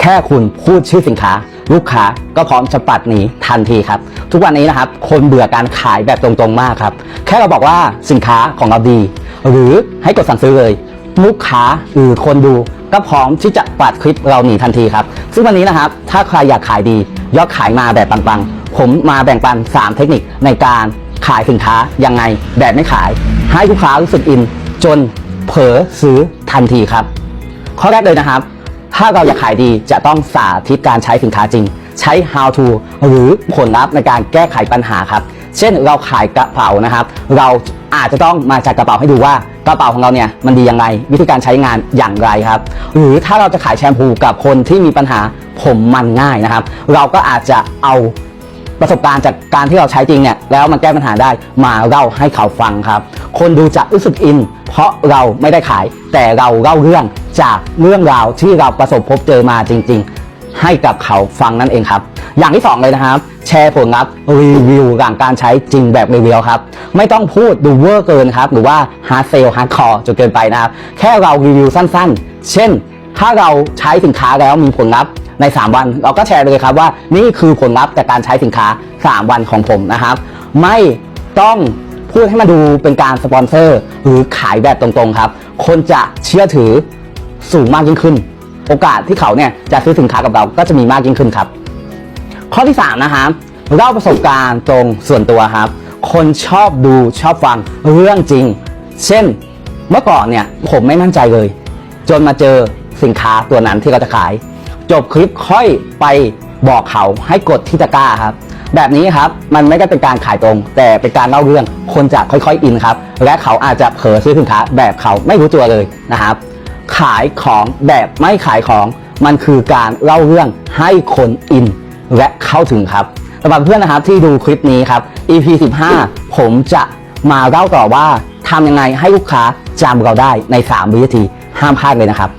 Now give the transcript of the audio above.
แค่คุณพูดชื่อสินค้า ลูกค้าก็พร้อมจะปัดหนีทันทีครับ ทุกวันนี้นะครับ คนเบื่อการขายแบบตรงๆมากครับ แค่เราบอกว่าสินค้าของเราดี หรือให้กดสั่งซื้อเลย ลูกค้าหรือคนดูก็พร้อมที่จะปัดคลิปเราหนีทันทีครับ ซึ่งวันนี้นะครับ ถ้าใครอยากขายดี ยอดขายมาแบบปังๆ ผมมาแบ่งปัน 3 เทคนิคในการขายสินค้ายังไงแบบไม่ขาย ให้ลูกค้ารู้สึกอิน จนเผลอซื้อทันทีครับ ข้อแรกเลยนะครับ ถ้าเราอยากขายดีจะต้องสาธิตการใช้สินค้าจริง ใช้ how to หรือผลลัพธ์ในการแก้ไขปัญหาครับ เช่นเราขายกระเป๋านะครับ เราอาจจะต้องมาจากกระเป๋าให้ดูว่ากระเป๋าของเราเนี่ยมันดียังไงวิธีการใช้งานอย่างไรครับ หรือถ้าเราจะขายแชมพูกับคนที่มีปัญหาผมมันง่ายนะครับ เราก็อาจจะเอา ประสบการณ์จากการที่เราใช้จริงเนี่ยแล้วมันแก้ปัญหาได้มาเล่าให้เขาฟังครับ คนดูจะรู้สึกอิน เพราะเราไม่ได้ขาย แต่เราเล่าเรื่องจากเรื่องราวที่เราประสบพบเจอมาจริง ๆ ให้กับเขาฟังนั่นเองครับ อย่างที่สองเลยนะครับ แชร์ผลลัพธ์รีวิวหลังการใช้จริงแบบรีวิวครับ ไม่ต้องพูดดูเวอร์เกินครับ หรือว่าฮาร์ดเซลฮาร์ดคอร์จนเกินไปนะครับแค่เรารีวิวสั้น ๆ เช่น ถ้าเราใช้สินค้าแล้วมีผลลัพธ์ใน 3 วัน เราก็แชร์เลยครับว่านี่คือผลลัพธ์จากการใช้สินค้า 3 วันของผมนะครับ ไม่ต้องพูดให้มันดูเป็นการสปอนเซอร์ หรือขายแบบตรงๆครับ คนจะเชื่อถือสูงมากยิ่งขึ้น โอกาสที่เขาเนี่ยจะซื้อสินค้ากับเราก็จะมีมากยิ่งขึ้นครับ ข้อที่ 3 นะครับเล่าประสบการณ์ตรงส่วนตัวครับ คนชอบดูชอบฟังเรื่องจริง เช่น เมื่อก่อนเนี่ยผมไม่มั่นใจเลย จนมาเจอ สินค้าตัวนั้นที่เราจะขาย จบคลิปค่อยไปบอกเขาให้กดที่ตะกร้าครับ แบบนี้ครับมันไม่ได้เป็นการขายตรง แต่เป็นการเล่าเรื่องคนจะค่อยๆอินครับ และเขาอาจจะเผลอซื้อสินค้าแบบเขาไม่รู้ตัวเลยนะครับ ขายของแบบไม่ขายของมันคือการเล่าเรื่องให้คนอิน และเข้าถึงครับสำหรับเพื่อนนะครับที่ดูคลิปนี้ครับ EP 15 ผมจะมาเล่าต่อว่าทำยังไงให้ลูกค้าจำเราได้ใน 3 วินาที ห้ามพลาดเลยนะครับ